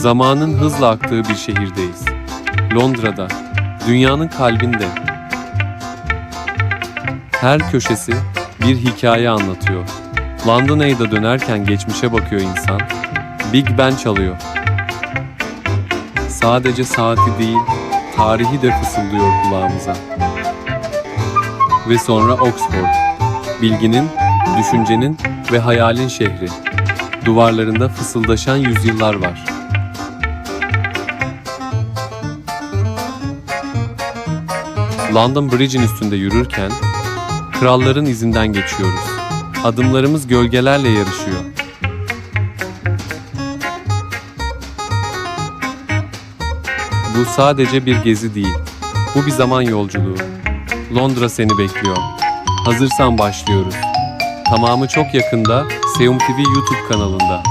Zamanın hızla aktığı bir şehirdeyiz. Londra'da, dünyanın kalbinde. Her köşesi bir hikaye anlatıyor. London Eye'da dönerken geçmişe bakıyor insan. Big Ben çalıyor. Sadece saati değil, tarihi de fısıldıyor kulağımıza. Ve sonra Oxford. Bilginin, düşüncenin ve hayalin şehri. Duvarlarında fısıldaşan yüzyıllar var. London Bridge'in üstünde yürürken kralların izinden geçiyoruz. Adımlarımız gölgelerle yarışıyor. Bu sadece bir gezi değil. Bu bir zaman yolculuğu. Londra seni bekliyor. Hazırsan başlıyoruz. Tamamı çok yakında Seum TV YouTube kanalında.